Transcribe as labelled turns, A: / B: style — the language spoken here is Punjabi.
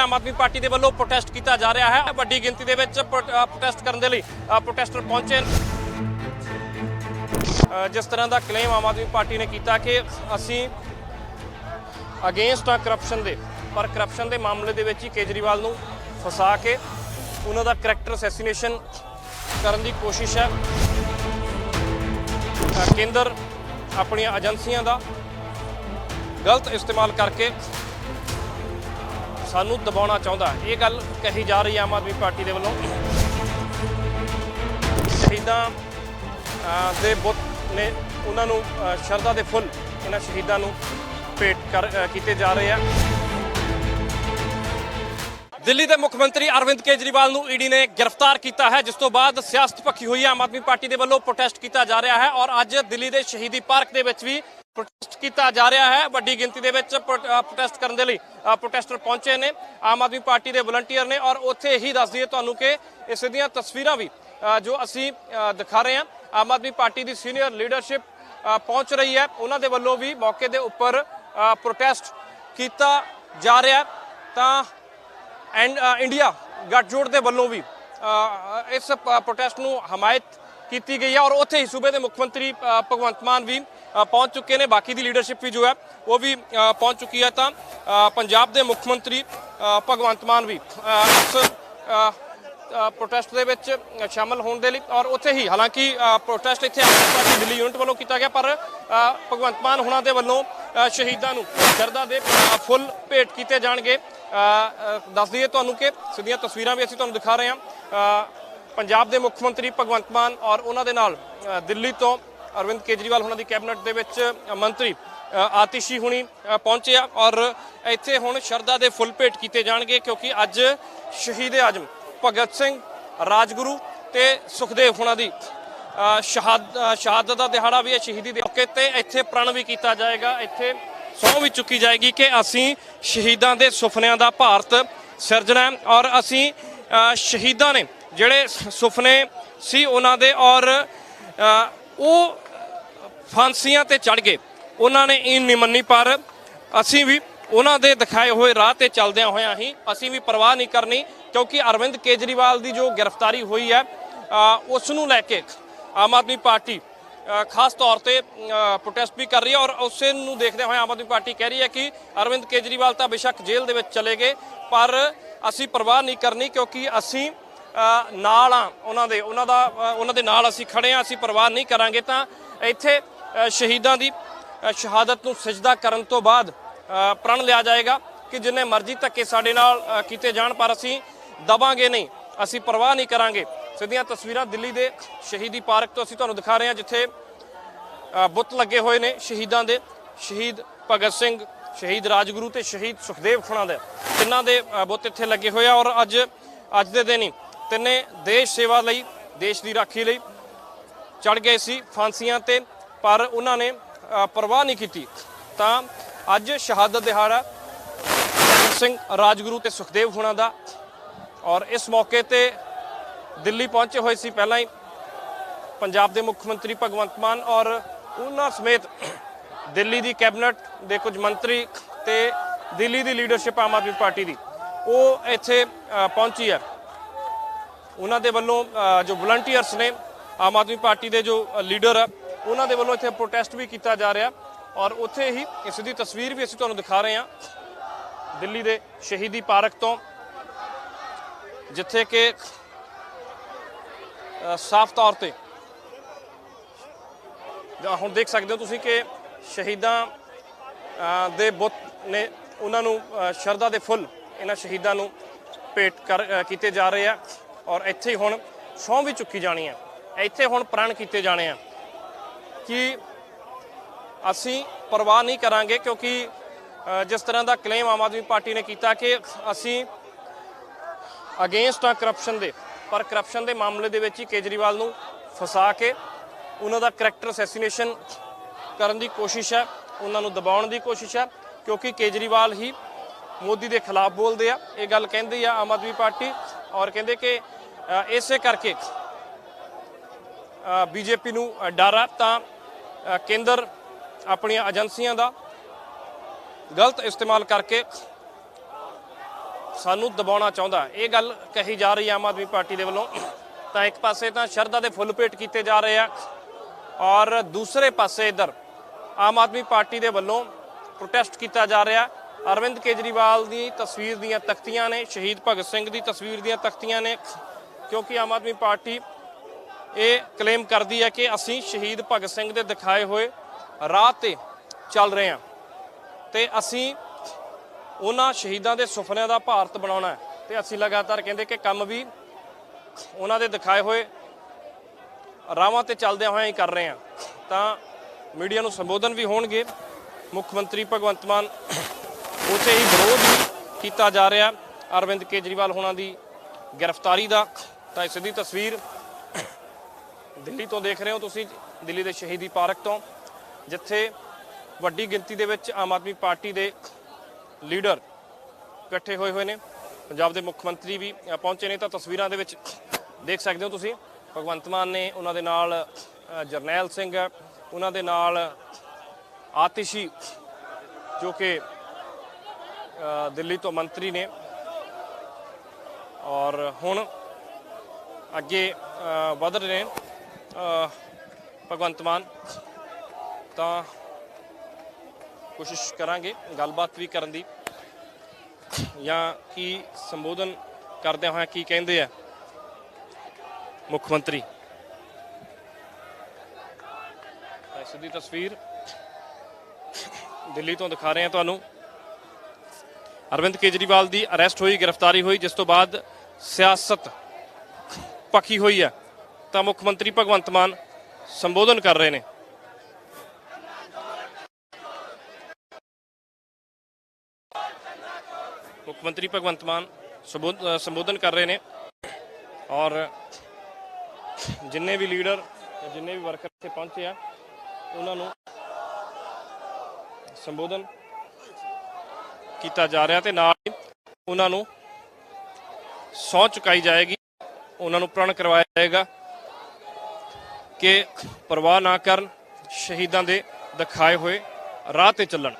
A: ਆਮ ਆਦਮੀ ਪਾਰਟੀ ਦੇ ਵੱਲੋਂ ਪ੍ਰੋਟੈਸਟ ਕੀਤਾ ਜਾ ਰਿਹਾ ਹੈ। ਵੱਡੀ ਗਿਣਤੀ ਦੇ ਵਿੱਚ ਪ੍ਰੋਟੈਸਟ ਕਰਨ ਦੇ ਲਈ ਪ੍ਰੋਟੈਸਟਰ ਪਹੁੰਚੇ ਜਿਸ ਤਰ੍ਹਾਂ ਦਾ ਕਲੇਮ ਆਮ ਆਦਮੀ ਪਾਰਟੀ ਨੇ ਕੀਤਾ ਕਿ ਅਸੀਂ ਅਗੇਂਸਟ ਆ ਕਰਪਸ਼ਨ ਦੇ। ਪਰ ਕਰਪਸ਼ਨ ਦੇ ਮਾਮਲੇ ਦੇ ਵਿੱਚ ਹੀ ਕੇਜਰੀਵਾਲ ਨੂੰ ਫਸਾ ਕੇ ਉਹਨਾਂ ਦਾ ਕਰੈਕਟਰ ਅਸੈਸੀਨੇਸ਼ਨ ਕਰਨ ਦੀ ਕੋਸ਼ਿਸ਼ ਹੈ। ਕੇਂਦਰ ਆਪਣੀਆਂ ਏਜੰਸੀਆਂ ਦਾ ਗਲਤ ਇਸਤੇਮਾਲ ਕਰਕੇ ਸਾਨੂੰ ਦਬਾਉਣਾ ਚਾਹੁੰਦਾ ਇਹ ਗੱਲ ਕਹੀ ਜਾ ਰਹੀ ਹੈ ਆਮ ਆਦਮੀ ਪਾਰਟੀ ਦੇ ਵੱਲੋਂ। ਸ਼ਹੀਦਾਂ ਦੇ ਬੁੱਤ ਨੇ ਉਹਨਾਂ ਨੂੰ ਸ਼ਰਧਾ ਦੇ ਫੁੱਲ ਇਹਨਾਂ ਸ਼ਹੀਦਾਂ ਨੂੰ ਭੇਟ ਕਰ ਕੀਤੇ ਜਾ ਰਹੇ ਆ। ਦਿੱਲੀ ਦੇ ਮੁੱਖ ਮੰਤਰੀ ਅਰਵਿੰਦ ਕੇਜਰੀਵਾਲ ਨੂੰ ਈਡੀ ਨੇ ਗ੍ਰਿਫਤਾਰ ਕੀਤਾ ਹੈ, ਜਿਸ ਤੋਂ ਬਾਅਦ ਸਿਆਸਤ ਪੱਖੀ ਹੋਈ ਆਮ ਆਦਮੀ ਪਾਰਟੀ ਦੇ ਵੱਲੋਂ ਪ੍ਰੋਟੈਸਟ ਕੀਤਾ ਜਾ ਰਿਹਾ ਹੈ ਔਰ ਅੱਜ ਦਿੱਲੀ ਦੇ ਸ਼ਹੀਦੀ ਪਾਰਕ ਦੇ ਵਿੱਚ ਵੀ ਪ੍ਰੋਟੈਸਟ ਕੀਤਾ ਜਾ ਰਿਹਾ ਹੈ। ਵੱਡੀ ਗਿਣਤੀ ਦੇ ਵਿੱਚ ਪ੍ਰੋ- ਪ੍ਰੋਟੈਸਟ ਕਰਨ ਦੇ ਲਈ ਪ੍ਰੋਟੈਸਟਰ ਪਹੁੰਚੇ ਨੇ। ਆਮ ਆਦਮੀ ਪਾਰਟੀ ਦੇ ਵਲੰਟੀਅਰ ਨੇ ਔਰ ਉੱਥੇ ਹੀ ਦੱਸ ਦਈਏ ਤੁਹਾਨੂੰ ਕਿ ਇਸ ਦੀਆਂ ਤਸਵੀਰਾਂ ਵੀ ਜੋ ਅਸੀਂ ਦਿਖਾ ਰਹੇ ਹਾਂ। ਆਮ ਆਦਮੀ ਪਾਰਟੀ ਦੀ ਸੀਨੀਅਰ ਲੀਡਰਸ਼ਿਪ ਪਹੁੰਚ ਰਹੀ ਹੈ। ਉਹਨਾਂ ਦੇ ਵੱਲੋਂ ਵੀ ਮੌਕੇ ਦੇ ਉੱਪਰ ਪ੍ਰੋਟੈਸਟ ਕੀਤਾ ਜਾ ਰਿਹਾ ਤਾਂ ਐਂਡ ਇੰਡੀਆ ਗੱਠਜੋੜ ਦੇ ਵੱਲੋਂ ਵੀ ਇਸ ਪ- ਪ੍ਰੋਟੈਸਟ ਨੂੰ ਹਮਾਇਤ ਕੀਤੀ ਗਈ ਹੈ ਔਰ ਉੱਥੇ ਹੀ ਸੂਬੇ ਦੇ ਮੁੱਖ ਮੰਤਰੀ ਭਗਵੰਤ ਮਾਨ ਵੀ ਪਹੁੰਚ ਚੁੱਕੇ ਨੇ। ਬਾਕੀ ਦੀ ਲੀਡਰਸ਼ਿਪ ਵੀ ਜੋ ਹੈ ਉਹ ਵੀ ਪਹੁੰਚ ਚੁੱਕੀ ਹੈ ਤਾਂ ਪੰਜਾਬ ਦੇ ਮੁੱਖ ਮੰਤਰੀ ਭਗਵੰਤ ਮਾਨ ਵੀ ਅ, ਪ੍ਰੋਟੈਸਟ ਦੇ ਵਿੱਚ ਸ਼ਾਮਲ ਹੋਣ ਦੇ ਲਈ ਔਰ ਉੱਥੇ ਹੀ ਹਾਲਾਂਕਿ ਪ੍ਰੋਟੈਸਟ ਇੱਥੇ ਆਮ ਪਾਰਟੀ ਦਿੱਲੀ ਯੂਨਿਟ ਵੱਲੋਂ ਕੀਤਾ ਗਿਆ ਪਰ ਭਗਵੰਤ ਮਾਨ ਹੁਣਾਂ ਦੇ ਵੱਲੋਂ ਸ਼ਹੀਦਾਂ ਨੂੰ ਸ਼ਰਧਾ ਦੇ ਫੁੱਲ ਭੇਟ ਕੀਤੇ ਜਾਣਗੇ। ਦੱਸ ਦਈਏ ਤੁਹਾਨੂੰ ਕਿ ਸਿੱਧੀਆਂ ਤਸਵੀਰਾਂ ਵੀ ਅਸੀਂ ਤੁਹਾਨੂੰ ਦਿਖਾ ਰਹੇ ਹਾਂ। ਪੰਜਾਬ ਦੇ ਮੁੱਖ ਮੰਤਰੀ ਭਗਵੰਤ ਮਾਨ ਔਰ ਉਹਨਾਂ ਦੇ ਨਾਲ ਦਿੱਲੀ ਤੋਂ ਅਰਵਿੰਦ ਕੇਜਰੀਵਾਲ ਉਹਨਾਂ ਦੀ ਕੈਬਨਿਟ ਦੇ ਵਿੱਚ ਮੰਤਰੀ ਆਤਿਸ਼ੀ ਹੁਣੀ ਅ, ਪਹੁੰਚੇ ਆ ਔਰ ਇੱਥੇ ਹੁਣ ਸ਼ਰਧਾ ਦੇ ਫੁੱਲ ਭੇਟ ਕੀਤੇ ਜਾਣਗੇ ਕਿਉਂਕਿ ਅੱਜ ਸ਼ਹੀਦ ਆਜਮ ਭਗਤ ਸਿੰਘ ਰਾਜਗੁਰੂ ਤੇ ਸੁਖਦੇਵ ਹੁਣਾਂ ਦੀ ਸ਼ਹਾਦ ਸ਼ਹਾਦਤ ਦਾ ਦਿਹਾੜਾ ਵੀ ਹੈ ਸ਼ਹੀਦੀ ਦੇ ਮੌਕੇ ਤੇ। ਇੱਥੇ ਪ੍ਰਣ ਵੀ ਕੀਤਾ ਜਾਏਗਾ ਇੱਥੇ ਸਹੁੰ ਵੀ ਚੁੱਕੀ ਜਾਏਗੀ ਕਿ ਅਸੀਂ ਸ਼ਹੀਦਾਂ ਦੇ ਸੁਪਨਿਆਂ ਦਾ ਭਾਰਤ ਸਿਰਜਣਾ ਔਰ ਅਸੀਂ ਸ਼ਹੀਦਾਂ ਨੇ ਜਿਹੜੇ ਸ- ਸੁਪਨੇ ਸੀ ਉਹਨਾਂ ਦੇ ਔਰ ਉਹ ਫਾਂਸੀਆਂ ਤੇ ਚੜ ਗਏ। ਉਹਨਾਂ ਨੇ ਇਹ ਨਹੀਂ ਮੰਨੀ, ਪਰ ਅਸੀਂ ਵੀ ਉਹਨਾਂ ਦੇ ਦਿਖਾਏ ਹੋਏ ਰਾਹ ਤੇ ਚੱਲਦਿਆਂ ਹੋਇਆਂ ਹੀ ਅਸੀਂ ਵੀ ਪਰਵਾਹ ਨਹੀਂ ਕਰਨੀ, ਕਿਉਂਕਿ ਅਰਵਿੰਦ ਕੇਜਰੀਵਾਲ ਦੀ ਜੋ ਗ੍ਰਿਫਤਾਰੀ ਹੋਈ ਹੈ ਉਸ ਨੂੰ ਲੈ ਕੇ ਆਮ ਆਦਮੀ ਪਾਰਟੀ ਖਾਸ ਤੌਰ ਤੇ ਪ੍ਰੋਟੈਸਟ ਵੀ ਕਰ ਰਹੀ ਹੈ ਔਰ ਉਸੇ ਨੂੰ ਦੇਖਦੇ ਹੋਏ ਆਮ ਆਦਮੀ ਪਾਰਟੀ ਕਹਿ ਰਹੀ ਹੈ ਕਿ ਅਰਵਿੰਦ ਕੇਜਰੀਵਾਲ ਤਾਂ ਬੇਸ਼ੱਕ ਜੇਲ੍ਹ ਦੇ ਵਿੱਚ ਚਲੇ ਗਏ, ਪਰ ਅਸੀਂ ਪਰਵਾਹ ਨਹੀਂ ਕਰਨੀ, ਕਿਉਂਕਿ ਅਸੀਂ ਨਾਲ ਆ, ਉਹਨਾਂ ਦੇ, ਉਹਨਾਂ ਦਾ ਉਹਨਾਂ ਦੇ ਨਾਲ ਅਸੀਂ ਖੜੇ ਆ ਅਸੀਂ ਪਰਵਾਹ ਨਹੀਂ ਕਰਾਂਗੇ ਤਾਂ ਇੱਥੇ ਸ਼ਹੀਦਾਂ ਦੀ ਸ਼ਹਾਦਤ ਨੂੰ ਸਜਦਾ ਕਰਨ ਤੋਂ ਬਾਅਦ ਪ੍ਰਣ ਲਿਆ ਜਾਏਗਾ ਕਿ ਜਿੰਨੇ ਮਰਜ਼ੀ ਧੱਕੇ ਸਾਡੇ ਨਾਲ ਕੀਤੇ ਜਾਣ ਪਰ ਅਸੀਂ ਦਬਾਂਗੇ ਨਹੀਂ, ਅਸੀਂ ਪਰਵਾਹ ਨਹੀਂ ਕਰਾਂਗੇ। ਸਿੱਧੀਆਂ ਤਸਵੀਰਾਂ ਦਿੱਲੀ ਦੇ ਸ਼ਹੀਦੀ ਪਾਰਕ ਤੋਂ ਅਸੀਂ ਤੁਹਾਨੂੰ ਦਿਖਾ ਰਹੇ ਹਾਂ, ਜਿੱਥੇ ਬੁੱਤ ਲੱਗੇ ਹੋਏ ਨੇ ਸ਼ਹੀਦਾਂ ਦੇ, ਸ਼ਹੀਦ ਭਗਤ ਸਿੰਘ, ਸ਼ਹੀਦ ਰਾਜਗੁਰੂ ਤੇ ਸ਼ਹੀਦ ਸੁਖਦੇਵ ਖੁਣਾ ਦੇ। ਤਿੰਨਾਂ ਦੇ ਬੁੱਤ ਇੱਥੇ ਲੱਗੇ ਹੋਏ ਆ ਔਰ ਅੱਜ ਅੱਜ ਦੇ ਦਿਨ ਹੀ ਤਿੰਨੇ ਦੇਸ਼ ਸੇਵਾ ਲਈ, ਦੇਸ਼ ਦੀ ਰਾਖੀ ਲਈ ਚੜ ਗਏ ਸੀ ਫਾਂਸੀਆਂ ਤੇ, ਪਰ ਉਹਨਾਂ ਨੇ ਪਰਵਾਹ ਨਹੀਂ ਕੀਤੀ। ਤਾਂ ਅੱਜ ਸ਼ਹਾਦਤ ਦਿਹਾੜਾ ਸਿੰਘ ਰਾਜਗੁਰੂ ਤੇ ਸੁਖਦੇਵ ਹੁਣਾਂ ਦਾ। ਔਰ ਇਸ ਮੌਕੇ ਤੇ ਦਿੱਲੀ ਪਹੁੰਚੇ ਹੋਏ ਸੀ ਪਹਿਲਾਂ ਹੀ ਪੰਜਾਬ ਦੇ ਮੁੱਖ ਮੰਤਰੀ ਭਗਵੰਤ ਮਾਨ ਔਰ ਉਹਨਾਂ ਸਮੇਤ ਦਿੱਲੀ ਦੀ ਕੈਬਨਿਟ ਦੇ ਕੁਝ ਮੰਤਰੀ ਤੇ ਦਿੱਲੀ ਦੀ ਲੀਡਰਸ਼ਿਪ ਆਮ ਆਦਮੀ ਪਾਰਟੀ ਦੀ। ਉਹ ਇੱਥੇ ਪਹੁੰਚੀ ਹੈ। ਉਹਨਾਂ ਦੇ ਵੱਲੋਂ ਜੋ ਵਲੰਟੀਅਰਸ ਨੇ ਆਮ ਆਦਮੀ ਪਾਰਟੀ ਦੇ ਜੋ ਲੀਡਰ ਆ, ਉਹਨਾਂ ਦੇ ਵੱਲੋਂ ਇੱਥੇ ਪ੍ਰੋਟੈਸਟ ਵੀ ਕੀਤਾ ਜਾ ਰਿਹਾ। ਔਰ ਉੱਥੇ ਹੀ ਇਸ ਦੀ ਤਸਵੀਰ ਵੀ ਅਸੀਂ ਤੁਹਾਨੂੰ ਦਿਖਾ ਰਹੇ ਹਾਂ। ਦਿੱਲੀ ਦੇ ਸ਼ਹੀਦੀ ਪਾਰਕ ਤੋਂ, ਜਿੱਥੇ ਕਿ ਸਾਫ਼ ਤੌਰ ਤੇ ਜਾਂ ਹੁਣ ਦੇਖ ਸਕਦੇ ਹੋ ਤੁਸੀਂ ਕਿ ਸ਼ਹੀਦਾਂ ਦੇ ਬੁੱਤ ਨੇ ਉਹਨਾਂ ਨੂੰ ਸ਼ਰਧਾ ਦੇ ਫੁੱਲ ਇਹਨਾਂ ਸ਼ਹੀਦਾਂ ਨੂੰ ਭੇਟ ਕਰ ਕੀਤੇ ਜਾ ਰਹੇ ਆ। ਔਰ ਇੱਥੇ ਹੁਣ ਸਹੁੰ ਵੀ ਚੁੱਕੀ ਜਾਣੀ ਹੈ। ਇੱਥੇ ਹੁਣ ਪ੍ਰਣ ਕੀਤੇ ਜਾਣੇ ਆ ਕਿ ਅਸੀਂ ਪਰਵਾਹ ਨਹੀਂ ਕਰਾਂਗੇ ਕਿਉਂਕਿ ਜਿਸ ਤਰ੍ਹਾਂ ਦਾ ਕਲੇਮ ਆਮ ਆਦਮੀ ਪਾਰਟੀ ਨੇ ਕੀਤਾ ਕਿ ਅਸੀਂ ਅਗੇਂਸਟ ਆ ਕਰਪਸ਼ਨ ਦੇ। ਪਰ ਕਰਪਸ਼ਨ ਦੇ ਮਾਮਲੇ ਦੇ ਵਿੱਚ ਹੀ ਕੇਜਰੀਵਾਲ ਨੂੰ ਫਸਾ ਕੇ ਉਹਨਾਂ ਦਾ ਕਰੈਕਟਰ ਅਸੈਸੀਨੇਸ਼ਨ ਕਰਨ ਦੀ ਕੋਸ਼ਿਸ਼ ਹੈ, ਉਹਨਾਂ ਨੂੰ ਦਬਾਉਣ ਦੀ ਕੋਸ਼ਿਸ਼ ਹੈ, ਕਿਉਂਕਿ ਕੇਜਰੀਵਾਲ ਹੀ ਮੋਦੀ ਦੇ ਖਿਲਾਫ ਬੋਲਦੇ ਆ। ਇਹ ਗੱਲ ਕਹਿੰਦੀ ਆ ਆਮ ਆਦਮੀ ਪਾਰਟੀ ਔਰ ਕਹਿੰਦੇ ਕਿ ਇਸੇ ਕਰਕੇ ਬੀਜੇਪੀ ਨੂੰ ਡਰ ਆ, ਤਾਂ ਕੇਂਦਰ ਆਪਣੀਆਂ ਏਜੰਸੀਆਂ ਦਾ ਗਲਤ ਇਸਤੇਮਾਲ ਕਰਕੇ ਸਾਨੂੰ ਦਬਾਉਣਾ ਚਾਹੁੰਦਾ ਇਹ ਗੱਲ ਕਹੀ ਜਾ ਰਹੀ ਹੈ ਆਮ ਆਦਮੀ ਪਾਰਟੀ ਦੇ ਵੱਲੋਂ। ਤਾਂ ਇੱਕ ਪਾਸੇ ਤਾਂ ਸ਼ਰਧਾ ਦੇ ਫੁੱਲ ਭੇਟ ਕੀਤੇ ਜਾ ਰਹੇ ਆ ਔਰ ਦੂਸਰੇ ਪਾਸੇ ਇਧਰ ਆਮ ਆਦਮੀ ਪਾਰਟੀ ਦੇ ਵੱਲੋਂ ਪ੍ਰੋਟੈਸਟ ਕੀਤਾ ਜਾ ਰਿਹਾ। ਅਰਵਿੰਦ ਕੇਜਰੀਵਾਲ ਦੀ ਤਸਵੀਰ ਦੀਆਂ ਤਖਤੀਆਂ ਨੇ, ਸ਼ਹੀਦ ਭਗਤ ਸਿੰਘ ਦੀ ਤਸਵੀਰ ਦੀਆਂ ਤਖਤੀਆਂ ਨੇ। ਕਿਉਂਕਿ ਆਮ ਆਦਮੀ ਪਾਰਟੀ ਇਹ ਕਲੇਮ ਕਰਦੀ ਹੈ ਕਿ ਅਸੀਂ ਸ਼ਹੀਦ ਭਗਤ ਸਿੰਘ ਦੇ ਦਿਖਾਏ ਹੋਏ ਰਾਹ ਤੇ ਚੱਲ ਰਹੇ ਹਾਂ ਤੇ ਅਸੀਂ ਉਹਨਾਂ ਸ਼ਹੀਦਾਂ ਦੇ ਸੁਪਨਿਆਂ ਦਾ ਭਾਰਤ ਬਣਾਉਣਾ ਹੈ ਤੇ ਅਸੀਂ ਲਗਾਤਾਰ ਕਹਿੰਦੇ ਕਿ ਕੰਮ ਵੀ ਉਹਨਾਂ ਦੇ ਦਿਖਾਏ ਹੋਏ ਰਾਵਾਂ ਤੇ ਚੱਲਦਿਆਂ ਹੋਇਆਂ ਹੀ ਕਰ ਰਹੇ ਹਾਂ। ਤਾਂ ਮੀਡੀਆ ਨੂੰ ਸੰਬੋਧਨ ਵੀ ਹੋਣਗੇ। ਮੁੱਖ ਮੰਤਰੀ ਭਗਵੰਤ ਮਾਨ ਉਸੇ ਹੀ ਵਿਰੋਧ ਕੀਤਾ ਜਾ ਰਿਹਾ। ਅਰਵਿੰਦ ਕੇਜਰੀਵਾਲ ਹੋਣਾ ਦੀ ਗ੍ਰਿਫਤਾਰੀ ਦਾ ਤਾਂ ਇਸ ਦੀ ਤਸਵੀਰ ਦਿੱਲੀ ਤੋਂ ਦੇਖ ਰਹੇ ਹੋ ਤੁਸੀਂ ਦਿੱਲੀ ਦੇ ਸ਼ਹੀਦੀ ਪਾਰਕ ਤੋਂ ਜਿੱਥੇ ਵੱਡੀ ਗਿਣਤੀ ਦੇ ਵਿੱਚ ਆਮ ਆਦਮੀ ਪਾਰਟੀ ਦੇ ਲੀਡਰ ਇਕੱਠੇ ਹੋਏ ਹੋਏ ਨੇ। ਪੰਜਾਬ ਦੇ ਮੁੱਖ ਮੰਤਰੀ ਵੀ ਪਹੁੰਚੇ ਨੇ ਤਾਂ ਤਸਵੀਰਾਂ ਦੇ ਵਿੱਚ ਦੇਖ ਸਕਦੇ ਹੋ ਤੁਸੀਂ। ਭਗਵੰਤ ਮਾਨ ਨੇ ਉਹਨਾਂ ਦੇ ਨਾਲ ਜਰਨੈਲ ਸਿੰਘ ਹੈ, ਉਹਨਾਂ ਦੇ ਨਾਲ ਆਤਿਸ਼ੀ ਜੋ ਕਿ ਦਿੱਲੀ ਤੋਂ ਮੰਤਰੀ ਨੇ। ਔਰ ਹੁਣ ਅੱਗੇ ਅ, ਵਧ ਰਹੇ ਨੇ। ਭਗਵੰਤ ਮਾਨ ਤਾਂ ਕੋਸ਼ਿਸ਼ ਕਰਾਂਗੇ ਗੱਲਬਾਤ ਵੀ ਕਰਨ ਦੀ। ਜਾਂ ਕੀ ਸੰਬੋਧਨ ਕਰਦਿਆਂ ਹੋਇਆ ਕੀ ਕਹਿੰਦੇ ਆ ਮੁੱਖ ਮੰਤਰੀ? ਇਸ ਦੀ ਤਸਵੀਰ ਦਿੱਲੀ ਤੋਂ ਦਿਖਾ ਰਹੇ ਹਾਂ ਤੁਹਾਨੂੰ। ਅਰਵਿੰਦ ਕੇਜਰੀਵਾਲ ਦੀ ਅਰੈਸਟ ਹੋਈ ਗ੍ਰਿਫਤਾਰੀ ਹੋਈ ਜਿਸ ਤੋਂ ਬਾਅਦ ਸਿਆਸਤ ਪੱਕੀ ਹੋਈ ਹੈ ਤਾਂ ਮੁੱਖ ਮੰਤਰੀ ਭਗਵੰਤ ਮਾਨ ਸੰਬੋਧਨ ਕਰ ਰਹੇ ਨੇ। ਮੁੱਖ ਮੰਤਰੀ ਭਗਵੰਤ ਮਾਨ ਸੰਬੋਧ- ਸੰਬੋਧਨ ਕਰ ਰਹੇ ਨੇ ਔਰ ਜਿੰਨੇ ਵੀ ਲੀਡਰ ਜਿੰਨੇ ਵੀ ਵਰਕਰ ਇੱਥੇ ਪਹੁੰਚੇ ਆ, ਉਹਨਾਂ ਨੂੰ ਸੰਬੋਧਨ ਕੀਤਾ ਜਾ ਰਿਹਾ ਤੇ ਨਾਲ ਹੀ ਉਹਨਾਂ ਨੂੰ ਸਹੁੰ ਚੁਕਾਈ ਜਾਏਗੀ। ਉਹਨਾਂ ਨੂੰ ਪ੍ਰਣ ਕਰਵਾਇਆ ਜਾਏਗਾ ਕਿ ਪਰਵਾਹ ਨਾ ਕਰਨ, ਸ਼ਹੀਦਾਂ ਦੇ ਦਿਖਾਏ ਹੋਏ ਰਾਹ ਤੇ ਚੱਲਣ।